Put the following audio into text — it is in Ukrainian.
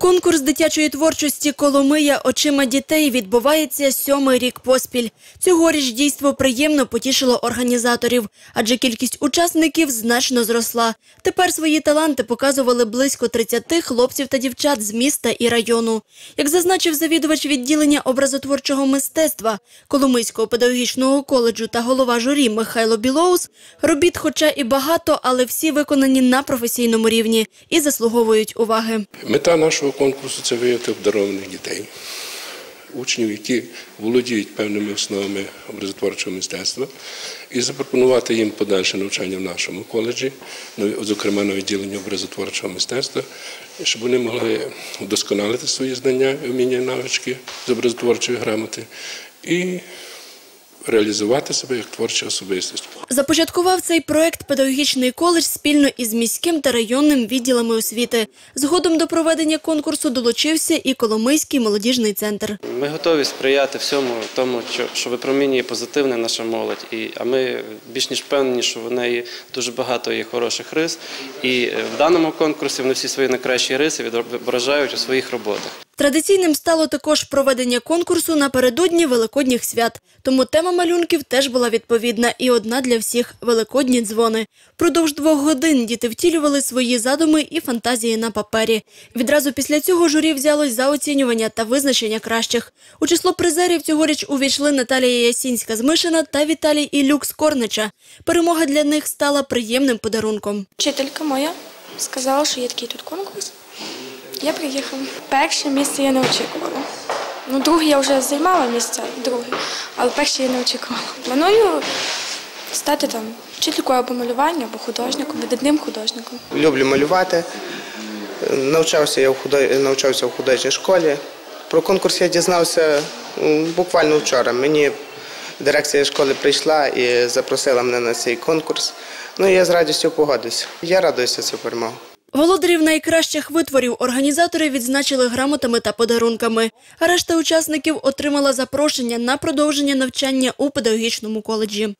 Конкурс дитячої творчості Коломия очима дітей відбувається сьомий рік поспіль. Цьогоріч дійство приємно потішило організаторів, адже кількість учасників значно зросла. Тепер свої таланти показували близько 30 хлопців та дівчат з міста і району. Як зазначив завідувач відділення образотворчого мистецтва Коломийського педагогічного коледжу та голова журі Михайло Білоус, робіт хоча і багато, але всі виконані на професійному рівні і заслуговують уваги. Мета нашого конкурсу це виявити обдарованих дітей, учнів, які володіють певними основами образотворчого мистецтва, і запропонувати їм подальше навчання в нашому коледжі, ну, зокрема на відділенні образотворчого мистецтва, щоб вони могли вдосконалити свої знання, вміння і навички з образотворчої грамоти. І реалізувати себе як творча особистість. Започаткував цей проект педагогічний коледж спільно із міським та районним відділами освіти. Згодом до проведення конкурсу долучився і Коломийський молодіжний центр. Ми готові сприяти всьому тому, що, що випромінює позитивне наша молодь. І, а ми більш ніж впевнені, що в неї дуже багато є хороших рис. І е, в даному конкурсі вони всі свої найкращі риси відображають у своїх роботах. Традиційним стало також проведення конкурсу напередодні Великодніх свят. Тому тема малюнків теж була відповідна і одна для всіх – великодні дзвони. Впродовж двох годин діти втілювали свої задуми і фантазії на папері. Відразу після цього журі взялось за оцінювання та визначення кращих. У число призерів цьогоріч увійшли Наталія Ясінська з Мишина та Віталій Ілюк з Корнича. Перемога для них стала приємним подарунком. Вчителька моя сказала, що є такий тут конкурс. Я приїхала. Перше місце я не очікувала. Ну, друге я вже займала місце, друге, але перше я не очікувала. Планую стати там вчителькою або малювання, або художником, видатним художником. Люблю малювати. Навчався я в навчався в художній школі. Про конкурс я дізнався буквально вчора. Мені дирекція школи прийшла і запросила мене на цей конкурс. Ну я з радістю погодився. Я радуюся цю перемогу. Володарів найкращих витворів організатори відзначили грамотами та подарунками. Решта учасників отримала запрошення на продовження навчання у педагогічному коледжі.